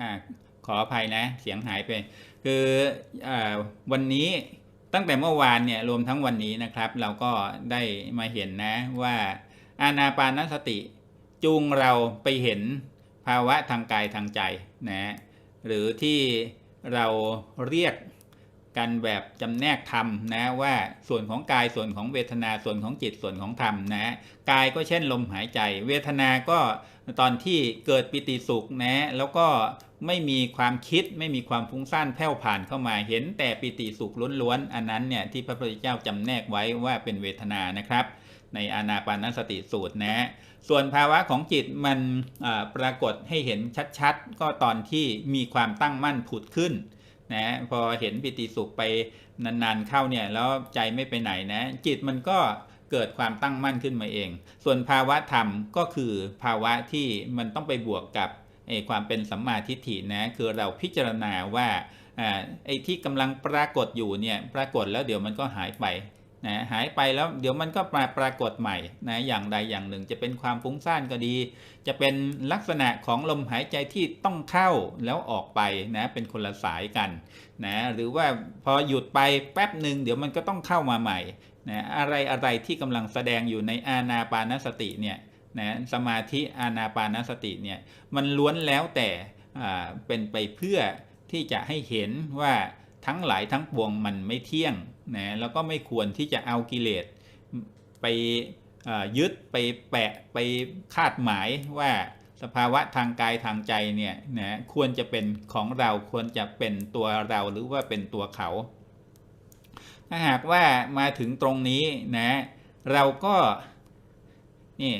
อ่าขออภัยนะ เสียงหายไป คืออวันนี้ตั้งแต่เมื่อวานเนี่ยรวมทั้งวันนี้นะครับ เราก็ได้มาเห็นนะว่าอานาปานสติจูงเราไปเห็นภาวะทางกายทางใจนะหรือที่เราเรียก กันแบบจำแนกธรรมนะว่าส่วนของกายส่วนของเวทนาส่วนของจิตส่วนของธรรมนะกายก็เช่นลมหายใจ เวทนาก็ตอนที่เกิดปิติสุขนะแล้วก็ไม่มีความคิดไม่มีความฟุ้งซ่านแผ่วผ่านเข้ามาเห็นแต่ปิติสุขล้วนๆอันนั้นเนี่ยที่พระพุทธเจ้าจำแนกไว้ว่าเป็นเวทนานะครับ ในอานาปานสติสูตรนะส่วนภาวะของจิตมันปรากฏให้เห็นชัดๆ ก็ตอนที่มีความตั้งมั่นผุดขึ้น นะพอเห็นปิติสุขไปนานๆเข้าเนี่ยแล้วใจไม่ไปไหนนะ จิตมันก็เกิดความตั้งมั่นขึ้นมาเอง ส่วนภาวะธรรมก็คือภาวะที่มันต้องไปบวกกับไอ้ความเป็นสัมมาทิฏฐินะคือเราพิจารณาว่าไอ้ที่กำลังปรากฏอยู่เนี่ยปรากฏแล้วเดี๋ยวมันก็หายไป นะหายไปแล้วเดี๋ยวมันก็มาปรากฏใหม่นะอย่างใดอย่างหนึ่ง จะเป็นความฟุ้งซ่านก็ดี จะเป็นลักษณะของลมหายใจที่ต้องเข้าแล้วออกไปนะเป็นคนละสายกันนะหรือว่าพอหยุดไปแป๊บหนึ่งเดี๋ยวมันก็ต้องเข้ามาใหม่นะอะไรอะไรที่กำลังแสดงอยู่ในอาณาปานสติเนี่ยนะสมาธิอาณาปานสติเนี่ยมันล้วนแล้วแต่เป็นไปเพื่อที่จะให้เห็นว่า ทั้งหลายทั้งปวงมันไม่เที่ยงนะแล้วก็ไม่ควรที่จะเอากิเลสไปยึดไปแปะไปคาดหมายว่าสภาวะทางกายทางใจเนี่ยนะควรจะเป็นของเราควรจะเป็นตัวเราหรือว่าเป็นตัวเขา ถ้าหากว่ามาถึงตรงนี้นะเราก็นี่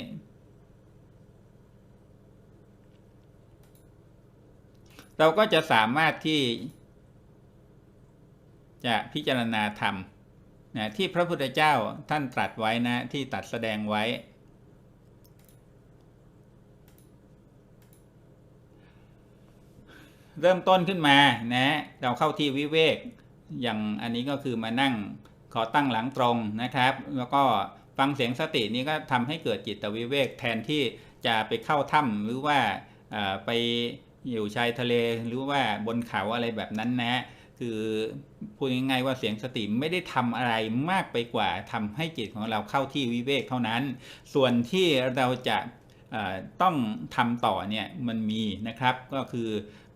เราก็จะสามารถที่ จะพิจารณาธรรมนะที่พระพุทธเจ้าท่านตรัสไว้นะที่ตัดแสดงไว้ เริ่มต้นขึ้นมานะเราเข้าที่วิเวก อย่างอันนี้ก็คือมานั่งขอตั้งหลังตรงนะครับ แล้วก็ฟังเสียงสตินี้ก็ทำให้เกิดจิตวิเวกแทนที่จะไปเข้าถ้ำหรือว่าไปอยู่ชายทะเลหรือว่าบนเขาอะไรแบบนั้นนะ คือพูดง่ายๆว่าเสียงสติไม่ได้ทำอะไรมากไปกว่าทำให้จิตของเราเข้าที่วิเวกเท่านั้น ส่วนที่เราจะต้องทำต่อเนี่ยมันมีนะครับก็คือ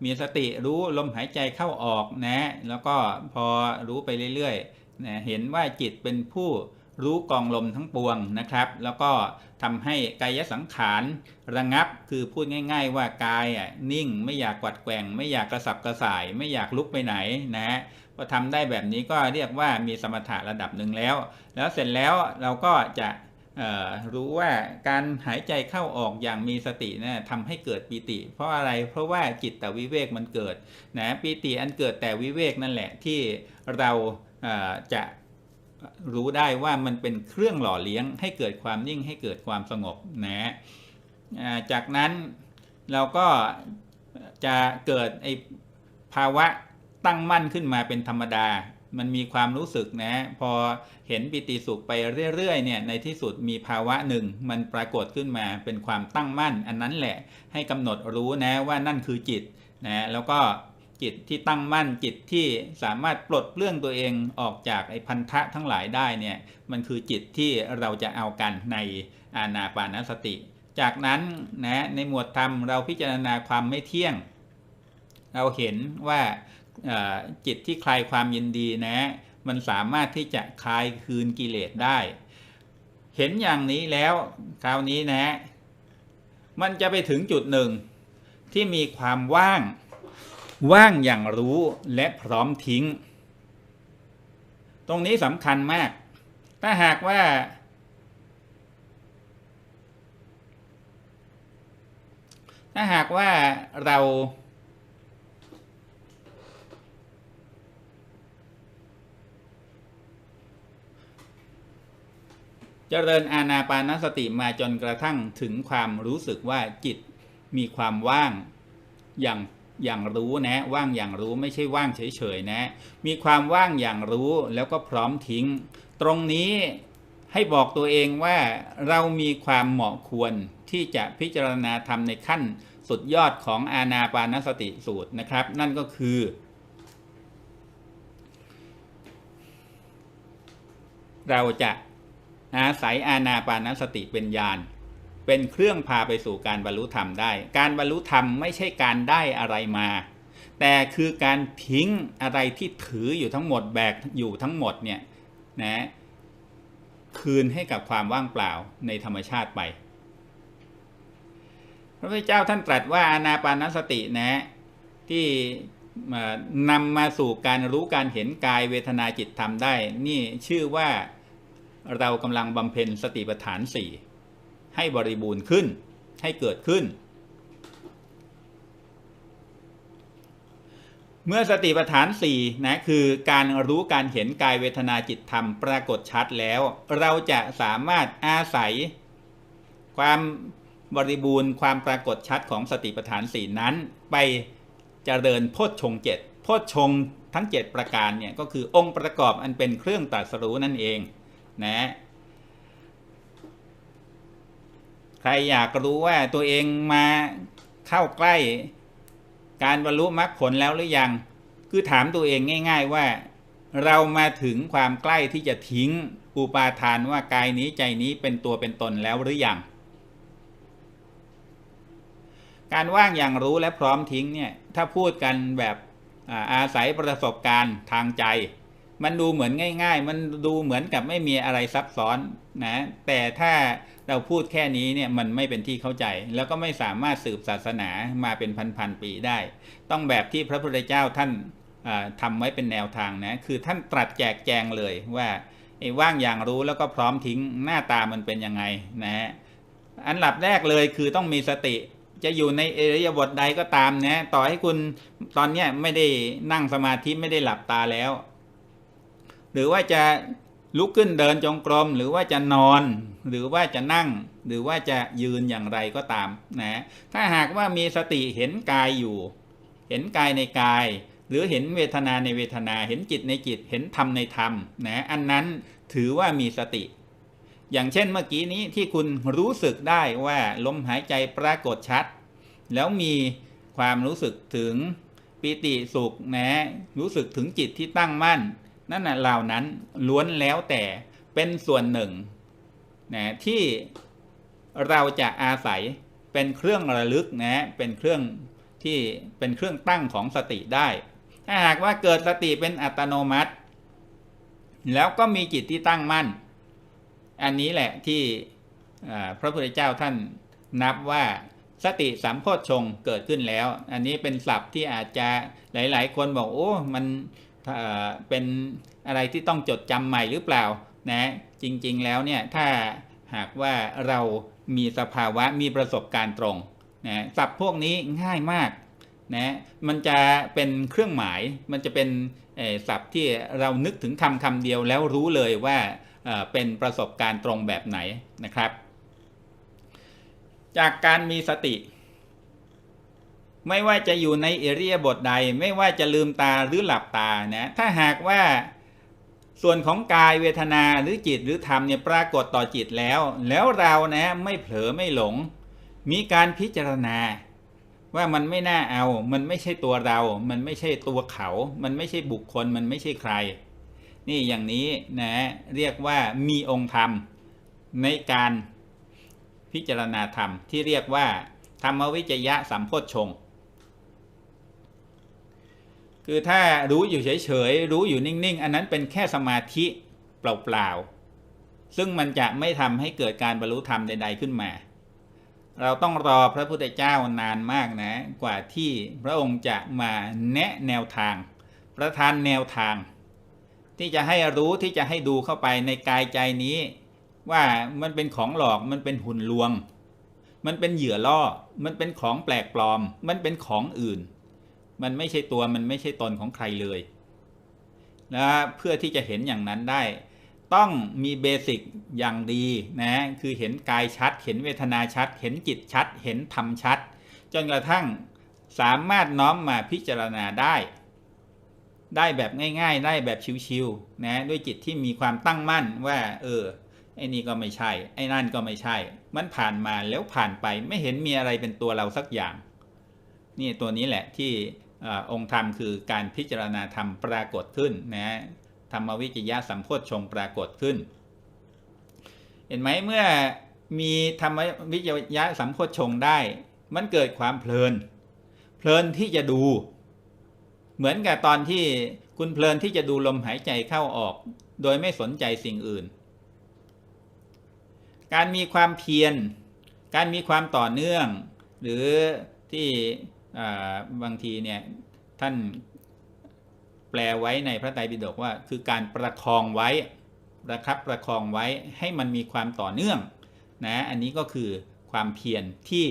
มีสติรู้ลมหายใจเข้าออกนะ แล้วก็พอรู้ไปเรื่อยๆนะเห็นว่าจิตเป็นผู้ รู้กองลมทั้งปวงนะครับ แล้วก็ทำให้กายสังขารระงับคือพูดง่าย ๆ ว่ากายอะนิ่งไม่อยากกวัดแกว่ง ไม่อยากกระสับกระส่าย ไม่อยากลุกไปไหนนะพอทำได้แบบนี้ก็เรียกว่ามีสมถะระดับหนึ่งแล้ว แล้วเสร็จแล้วเราก็จะรู้ว่าการหายใจเข้าออกอย่างมีสตินะทำให้เกิดปีติ เพราะอะไรเพราะว่าจิตแต่วิเวกมันเกิดนะปีติอันเกิดแต่วิเวกนั่นแหละที่เราจะ รู้ได้ว่ามันเป็นเครื่องหล่อเลี้ยง ให้เกิดความนิ่งให้เกิดความสงบนะจากนั้นเราก็จะเกิดไอภาวะตั้งมั่นขึ้นมาเป็นธรรมดา มันมีความรู้สึกนะ พอเห็นปิติสุขไปเรื่อยๆเนี่ย ในที่สุดมีภาวะหนึ่ง มันปรากฏขึ้นมาเป็นความตั้งมั่น อันนั้นแหละให้กำหนดรู้นะว่านั่นคือจิตนะ แล้วก็ จิตที่ตั้งมั่นจิตที่สามารถปลดเปลื้องตัวเองออกจากไอ้พันธะทั้งหลายได้เนี่ยมันคือจิตที่เราจะเอากันในอานาปานสติ จากนั้นนะในหมวดธรรมเราพิจารณาความไม่เที่ยง เราเห็นว่าจิตที่คลายความยินดีนะมันสามารถที่จะคลายคืนกิเลสได้ เห็นอย่างนี้แล้วคราวนี้นะ มันจะไปถึงจุดหนึ่งที่มีความว่าง ว่างอย่างรู้และพร้อมทิ้ง ตรงนี้สำคัญมาก ถ้าหากว่า ถ้าหากว่าเราจเจริญอาณาปานสติมาจนกระทั่งถึงความรู้สึกว่าจิตมีความว่างอย่าง อย่างรู้นะว่างอย่างรู้ไม่ใช่ว่างเฉยๆนะ มีความว่างอย่างรู้แล้วก็พร้อมทิ้ง ตรงนี้ให้บอกตัวเองว่าเรามีความเหมาะควรที่จะพิจารณาธรรมในขั้นสุดยอดของอาณาปานสติสูตรนะครับ นั่นก็คือ เราจะอาศัยอาณาปานสติเป็นยาน เป็นเครื่องพาไปสู่การบรรลุธรรมได้ การบรรลุธรรมไม่ใช่การได้อะไรมา แต่คือการทิ้งอะไรที่ถืออยู่ทั้งหมดแบกอยู่ทั้งหมดเนี่ยนะคืนให้กับความว่างเปล่าในธรรมชาติไป พระพุทธเจ้าท่านตรัสว่าอานาปานสตินะที่นำมาสู่การรู้การเห็นกายเวทนาจิตธรรมได้ นี่ชื่อว่าเรากำลังบำเพ็ญสติปัฏฐานสี่ ให้บริบูรณ์ขึ้น ให้เกิดขึ้น เมื่อสติปัฏฐานสี่นะคือการรู้การเห็นกายเวทนาจิตธรรมปรากฏชัดแล้ว เราจะสามารถอาศัย ความบริบูรณ์ความปรากฏชัดของสติปัฏฐานสี่นั้น ไปเจริญโพชฌงเจ็ดโพชฌงทั้ง 7 ประการเนี่ยก็คือองค์ประกอบอันเป็นเครื่องตรัสรู้นั่นเองนะ ใครอยากรู้ว่าตัวเองมาเข้าใกล้ การบรรลุมรรคผลแล้วหรือยัง คือถามตัวเองง่าย ๆว่า เรามาถึงความใกล้ที่จะทิ้งอุปาทานว่ากายนี้ใจนี้เป็นตัวเป็นตนแล้วหรือยัง การว่างอย่างรู้และพร้อมทิ้งเนี่ย ถ้าพูดกันแบบอาศัยประสบการณ์ทางใจ มันดูเหมือนง่าย ๆ มันดูเหมือนกับไม่มีอะไรซับซ้อนนะ แต่ถ้าเราพูดแค่นี้เนี่ยมันไม่เป็นที่เข้าใจ แล้วก็ไม่สามารถสืบศาสนามาเป็นพันๆปีได้ ต้องแบบที่พระพุทธเจ้าท่านทำไว้เป็นแนวทางนะ คือท่านตรัสแจกแจงเลยว่าไอ้ว่างอย่างรู้แล้วก็พร้อมทิ้งหน้าตามันเป็นยังไงนะอันหลับแรกเลยคือต้องมีสติจะอยู่ในเอริยบทใดก็ตามนะ ต่อให้คุณตอนนี้ไม่ได้นั่งสมาธิไม่ได้หลับตาแล้ว หรือว่าจะลุกขึ้นเดินจงกรม หรือว่าจะนอน หรือว่าจะนั่ง หรือว่าจะยืนอย่างไรก็ตามนะถ้าหากว่ามีสติเห็นกายอยู่ เห็นกายในกาย หรือเห็นเวทนาในเวทนา เห็นจิตในจิต เห็นธรรมในธรรมนะอันนั้นถือว่ามีสติ อย่างเช่นเมื่อกี้นี้ที่คุณรู้สึกได้ว่าลมหายใจปรากฏชัด แล้วมีความรู้สึกถึงปิติสุขนะรู้สึกถึงจิตที่ตั้งมั่น นั่นนะเหล่านั้นล้วนแล้วแต่เป็นส่วนหนึ่งนะที่เราจะอาศัยเป็นเครื่องระลึกนะเป็นเครื่องที่เป็นเครื่องตั้งของสติได้ ถ้าหากว่าเกิดสติเป็นอัตโนมัติ แล้วก็มีจิตที่ตั้งมั่น อันนี้แหละที่พระพุทธเจ้าท่านนับว่าสติสัมโพชงเกิดขึ้นแล้ว อันนี้เป็นศัพท์ที่อาจจะหลาย ๆ คนบอกโอ้ มัน เป็นอะไรที่ต้องจดจำใหม่หรือเปล่านะจริงๆแล้วเนี่ยถ้าหากว่าเรามีสภาวะมีประสบการณ์ตรงนะศัพท์พวกนี้ง่ายมากนะมันจะเป็นเครื่องหมายมันจะเป็นศัพท์ที่เรานึกถึงคำคำเดียวแล้วรู้เลยว่าเป็นประสบการณ์ตรงแบบไหนนะครับ จากการมีสติ ไม่ว่าจะอยู่ในเอเริยบทใด ไม่ว่าจะลืมตาหรือหลับตานะถ้าหากว่าส่วนของกายเวทนาหรือจิตหรือธรรมเนี่ยปรากฏต่อจิตแล้ว แล้วเรานะไม่เผลอไม่หลง มีการพิจารณา ว่ามันไม่น่าเอา มันไม่ใช่ตัวเรา มันไม่ใช่ตัวเขา มันไม่ใช่บุคคล มันไม่ใช่ใคร นี่อย่างนี้นะเรียกว่ามีองค์ธรรมในการพิจารณาธรรมที่เรียกว่า ธรรมวิจยะสัมโพชฌงค์ คือถ้ารู้อยู่เฉยๆ รู้อยู่นิ่งๆ อันนั้นเป็นแค่สมาธิเปล่าๆ ซึ่งมันจะไม่ทำให้เกิดการบรรลุธรรมใด ๆ ขึ้นมา เราต้องรอพระพุทธเจ้านานมากนะ กว่าที่พระองค์จะมาแนะแนวทาง ประทานแนวทาง ที่จะให้รู้ที่จะให้ดูเข้าไปในกายใจนี้ ว่ามันเป็นของหลอกมันเป็นหุ่นลวง มันเป็นเหยื่อล่อ มันเป็นของแปลกปลอม มันเป็นของอื่น มันไม่ใช่ตัวมันไม่ใช่ตนของใครเลยนะเพื่อที่จะเห็นอย่างนั้นได้ ต้องมีเบสิกอย่างดีนะคือเห็นกายชัด เห็นเวทนาชัด เห็นจิตชัด เห็นธรรมชัด จนกระทั่งสามารถน้อมมาพิจารณาได้ ได้แบบง่ายๆ ได้แบบชิวๆนะด้วยจิตที่มีความตั้งมั่นว่า เออไอ้นี่ก็ไม่ใช่ ไอ้นั่นก็ไม่ใช่ มันผ่านมาแล้วผ่านไปไม่เห็นมีอะไรเป็นตัวเราสักอย่าง นี่ตัวนี้แหละที่ อองค์ธรรมคือการพิจารณาธรรมปรากฏขึ้นนะธรรมวิจยะสัมโพชงปรากฏขึ้น เห็นไหมเมื่อมีธรรมวิจยะสัมโพชงได้ มันเกิดความเพลิน เพลินที่จะดู เหมือนกับตอนที่คุณเพลินที่จะดูลมหายใจเข้าออก โดยไม่สนใจสิ่งอื่น การมีความเพียร การมีความต่อเนื่อง หรือที่ บางทีเนี่ยท่านแปลไว้ในพระไตรปิฎกว่า คือการประคองไว้ประคับประคองไว้ให้มันมีความต่อเนื่องนะอันนี้ก็คือความเพียรที่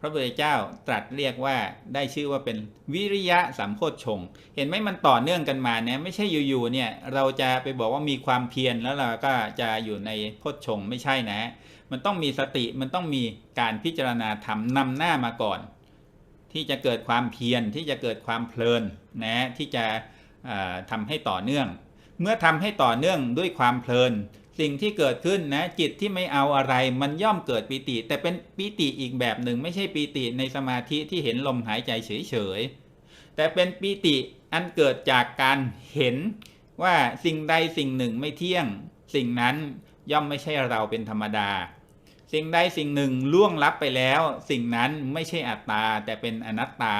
พระพุทธเจ้าตรัสเรียกว่าได้ชื่อว่าเป็นวิริยะสัมโพชฌงเห็นไหมมันต่อเนื่องกันมาเนี่ยไม่ใช่อยู่ๆเนี่ยเราจะไปบอกว่ามีความเพียรแล้วเราก็จะอยู่ในโพชฌงไม่ใช่นะ มันต้องมีสติมันต้องมีการพิจารณาธรรมนำหน้ามาก่อน ที่จะเกิดความเพียรที่จะเกิดความเพลินนะที่จะอ่าทำให้ต่อเนื่อง เมื่อทำให้ต่อเนื่องด้วยความเพลิน สิ่งที่เกิดขึ้นนะจิตที่ไม่เอาอะไรมันย่อมเกิดปิติ แต่เป็นปิติอีกแบบหนึ่ง ไม่ใช่ปิติในสมาธิที่เห็นลมหายใจเฉยๆแต่เป็นปิติอันเกิดจากการเห็นว่าสิ่งใดสิ่งหนึ่งไม่เที่ยง สิ่งนั้นย่อมไม่ใช่เราเป็นธรรมดา สิ่งใดสิ่งหนึ่งล่วงลับไปแล้ว สิ่งนั้นไม่ใช่อัตตาแต่เป็นอนัตตา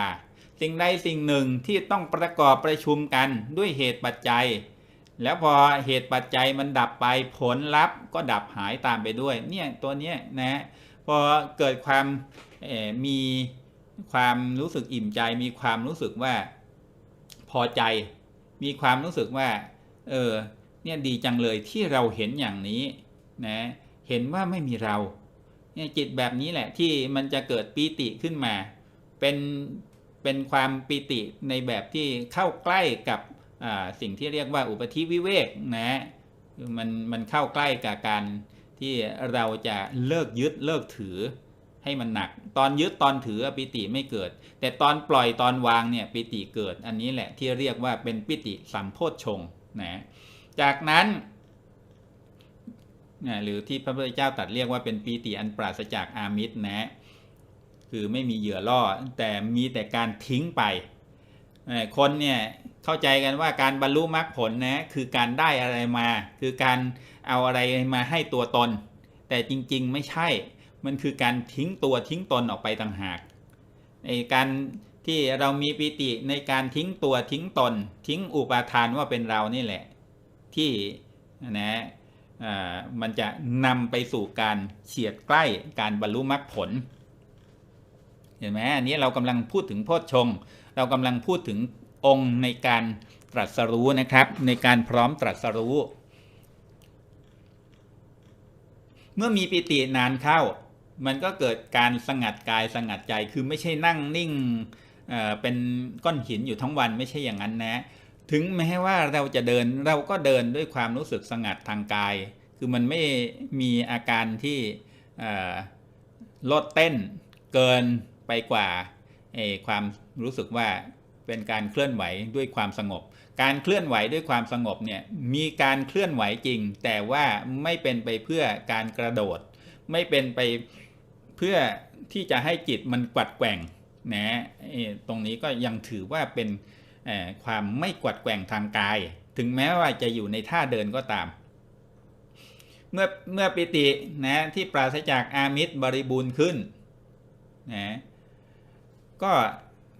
สิ่งใดสิ่งหนึ่งที่ต้องประกอบประชุมกันด้วยเหตุปัจจัย แล้วพอเหตุปัจจัยมันดับไปผลลัพธ์ก็ดับหายตามไปด้วย เนี่ยตัวเนี้ยนะพอเกิดความมีความรู้สึกอิ่มใจ มีความรู้สึกว่าพอใจ มีความรู้สึกว่า เออเนี่ยดีจังเลยที่เราเห็นอย่างนี้นะเห็นว่าไม่มีเรา เนี่ยจิตแบบนี้แหละที่มันจะเกิดปีติขึ้นมา เป็นเป็นความปีติในแบบที่เข้าใกล้กับสิ่งที่เรียกว่าอุปธิวิเวกนะมันมันเข้าใกล้กับการที่เราจะเลิกยึดเลิกถือให้มันหนัก ตอนยึดตอนถือปิติไม่เกิด แต่ตอนปล่อยตอนวางเนี่ยปิติเกิด อันนี้แหละที่เรียกว่าเป็นปิติสัมโพชฌงนะจากนั้น นะหรือที่พระพุทธเจ้าตรัสเรียกว่าเป็นปีติอันปราศจากอามิตรนะคือไม่มีเหยื่อล่อ แต่มีแต่การทิ้งไป คนเนี่ยเข้าใจกันว่าการบรรลุมรรคผลนะคือการได้อะไรมา คือการเอาอะไรมาให้ตัวตน แต่จริงๆไม่ใช่ มันคือการทิ้งตัวทิ้งตนออกไปต่างหาก ในการที่เรามีปีติในการทิ้งตัวทิ้งตน ทิ้งอุปาทานว่าเป็นเรานี่แหละ ที่นะ มันจะนำไปสู่การเฉียดใกล้การบรรลุมรรคผล เห็นไหมอันนี้เรากำลังพูดถึงโพชฌงเรากำลังพูดถึงองค์ในการตรัสรู้นะครับ ในการพร้อมตรัสรู้ เมื่อมีปิตินานเข้า มันก็เกิดการสงัดกายสงัดใจคือไม่ใช่นั่งนิ่งเป็นก้อนหินอยู่ทั้งวันไม่ใช่อย่างนั้นนะ ถึงแม้ว่าเราจะเดินเราก็เดินด้วยความรู้สึกสงัดทางกาย คือมันไม่มีอาการที่ลดเต้นเกินไปกว่าความรู้สึกว่าเป็นการเคลื่อนไหวด้วยความสงบ การเคลื่อนไหวด้วยความสงบเนี่ยมีการเคลื่อนไหวจริง แต่ว่าไม่เป็นไปเพื่อการกระโดด ไม่เป็นไปเพื่อที่จะให้จิตมันกวัดแกว่งนะตรงนี้ก็ยังถือว่าเป็น ความไม่กวัดแกว่งทางกาย ถึงแม้ว่าจะอยู่ในท่าเดินก็ตาม เมื่อเมื่อปิตินะที่ปราศจากอามิตรบริบูรณ์ขึ้นนะก็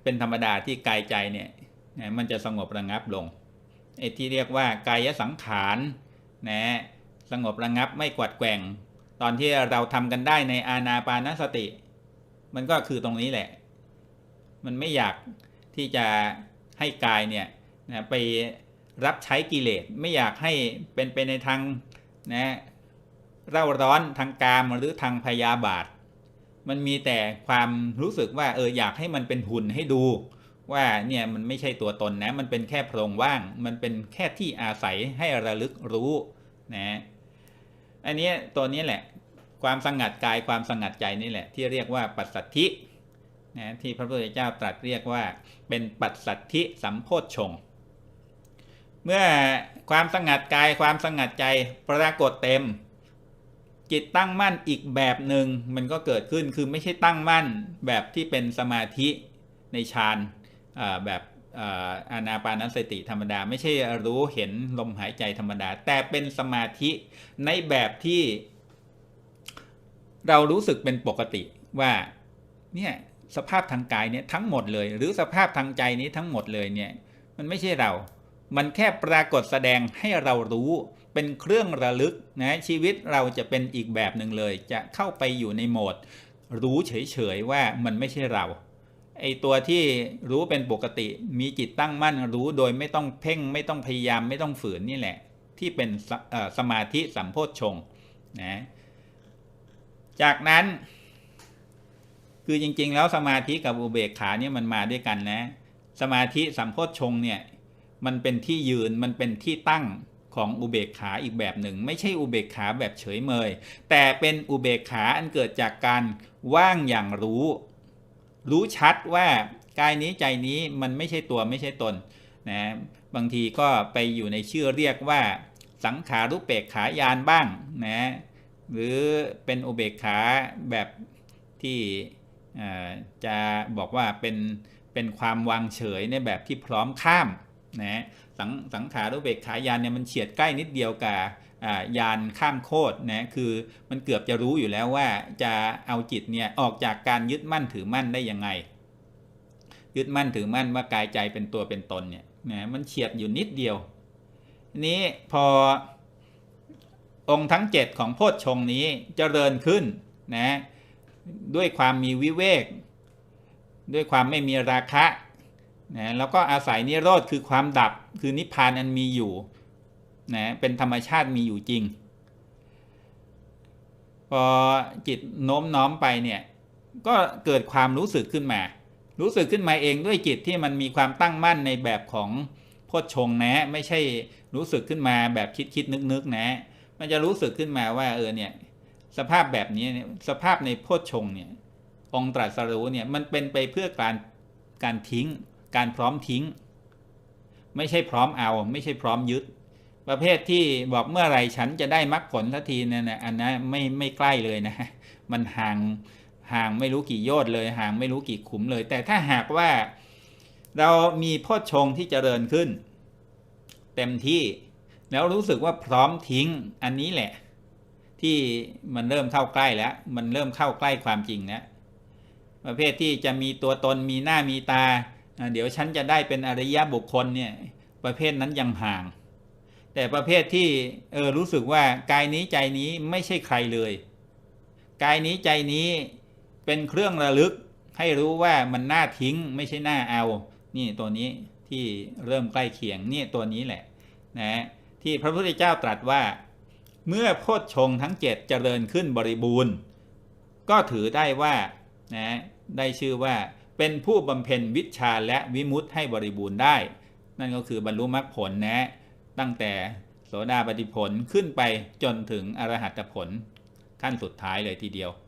เป็นธรรมดาที่กายใจเนี่ยนะมันจะสงบระงับลงไอ้ที่เรียกว่ากายสังขารนะสงบระงับไม่กวัดแกว่ง ตอนที่เราทำกันได้ในอาณาปานสติ มันก็คือตรงนี้แหละ มันไม่อยากที่จะ ให้กายเนี่ยนะไปรับใช้กิเลสไม่อยากให้เป็นไปในทางนะเร่าร้อนทางกามหรือทางพยาบาท มันมีแต่ความรู้สึกว่าเอออยากให้มันเป็นหุ่นให้ดู ว่าเนี่ยมันไม่ใช่ตัวตนนะ มันเป็นแค่โพรงว่าง มันเป็นแค่ที่อาศัยให้ระลึกรู้นะอันนี้ตัวนี้แหละ ความสังัดกายความสังัดใจนี่แหละ ที่เรียกว่าปัสสัทธิ นะที่พระพุทธเจ้าตรัสเรียกว่าเป็นปัสสัทธิสัมโพชฌงเมื่อความสงัดกายความสงัดใจปรากฏเต็ม จิตตั้งมั่นอีกแบบหนึ่งมันก็เกิดขึ้นคือไม่ใช่ตั้งมั่นแบบที่เป็นสมาธิในฌานแบบเอ่ออานาปานสติธรรมดา ไม่ใช่รู้เห็นลมหายใจธรรมดา แต่เป็นสมาธิในแบบที่ เรารู้สึกเป็นปกติว่าเนี่ย สภาพทางกายเนี่ยทั้งหมดเลย หรือสภาพทางใจนี้ทั้งหมดเลยเนี่ยมันไม่ใช่เรา มันแค่ปรากฏแสดงให้เรารู้เป็นเครื่องระลึกนะชีวิตเราจะเป็นอีกแบบหนึ่งเลย จะเข้าไปอยู่ในโหมด รู้เฉยๆว่ามันไม่ใช่เราไอตัวที่รู้เป็นปกติ มีจิตตั้งมั่นรู้โดยไม่ต้องเพ่งไม่ต้องพยายามไม่ต้องฝืนนี่แหละ ที่เป็นสสมาธิสัมโพชฌงค์นะจากนั้น คือจริง ๆ แล้วสมาธิกับอุเบกขาเนี่ยมันมาด้วยกันนะ สมาธิสัมโพชฌงเนี่ยมันเป็นที่ยืนมันเป็นที่ตั้งของอุเบกขาอีกแบบหนึ่ง ไม่ใช่อุเบกขาแบบเฉยเมย แต่เป็นอุเบกขาอันเกิดจากการว่างอย่างรู้ รู้ชัดว่ากายนี้ใจนี้มันไม่ใช่ตัวไม่ใช่ตนนะบางทีก็ไปอยู่ในชื่อเรียกว่า สังขารุเปกขายานบ้างนะหรือเป็นอุเบกขาแบบที่ จะบอกว่าเป็นเป็นความวางเฉยในแบบที่พร้อมข้ามนะสังสังขารุเบกขายานเนี่ยมันเฉียดใกล้นิดเดียวกับยานข้ามโคตรนะคือมันเกือบจะรู้อยู่แล้วว่าจะเอาจิตเนี่ยออกจากการยึดมั่นถือมั่นได้ยังไง ยึดมั่นถือมั่นว่ากายใจเป็นตัวเป็นตนเนี่ยนะมันเฉียดอยู่นิดเดียว นี้พอองค์ทั้ง 7 ของโพชฌงนี้เจริญขึ้นนะ ด้วยความมีวิเวก ด้วยความไม่มีราคะนะแล้วก็อาศัยนิโรธคือความดับคือนิพพานอันมีอยู่นะเป็นธรรมชาติมีอยู่จริง พอจิตโน้มน้อมไปเนี่ยก็เกิดความรู้สึกขึ้นมา รู้สึกขึ้นมาเองด้วยจิตที่มันมีความตั้งมั่นในแบบของโพชฌงนะ ไม่ใช่รู้สึกขึ้นมาแบบคิดคิดนึกนึกนะ มันจะรู้สึกขึ้นมาว่าเออเนี่ย สภาพแบบนี้เนี่ยสภาพในโพชฌงเนี่ยองตรัสรู้เนี่ยมันเป็นไปเพื่อการการทิ้ง การพร้อมทิ้ง ไม่ใช่พร้อมเอา ไม่ใช่พร้อมยึด ประเภทที่บอกเมื่อไหร่ฉันจะได้มรรคผลทันทีเนี่ยนะอันนั้นไม่ไม่ใกล้เลยนะมันห่างห่างไม่รู้กี่โยชน์เลยห่างไม่รู้กี่ขุมเลย แต่ถ้าหากว่าเรามีโพชฌงที่เจริญขึ้น เต็มที่แล้วรู้สึกว่าพร้อมทิ้งอันนี้แหละ ที่มันเริ่มเข้าใกล้แล้ว มันเริ่มเข้าใกล้ความจริงแล้วประเภทที่จะมีตัวตนมีหน้ามีตา เดี๋ยวฉันจะได้เป็นอริยบุคคลเนี่ยประเภทนั้นยังห่าง แต่ประเภทที่เออรู้สึกว่ากายนี้ใจนี้ไม่ใช่ใครเลย กายนี้ใจนี้เป็นเครื่องระลึกให้รู้ว่ามันน่าทิ้งไม่ใช่หน่าเอา นี่ตัวนี้ที่เริ่มใกล้เคียงนี่ตัวนี้แหละนะที่พระพุทธเจ้าตรัสว่า เมื่อโพชฌงทั้งเจ็ดเจริญขึ้นบริบูรณ์ ก็ถือได้ว่านะได้ชื่อว่าเป็นผู้บำเพ็ญวิชาและวิมุตให้บริบูรณ์ได้ นั่นก็คือบรรลุมรรคผลนะ ตั้งแต่โสดาปฏิผลขึ้นไปจนถึงอรหัตผลขั้นสุดท้ายเลยทีเดียว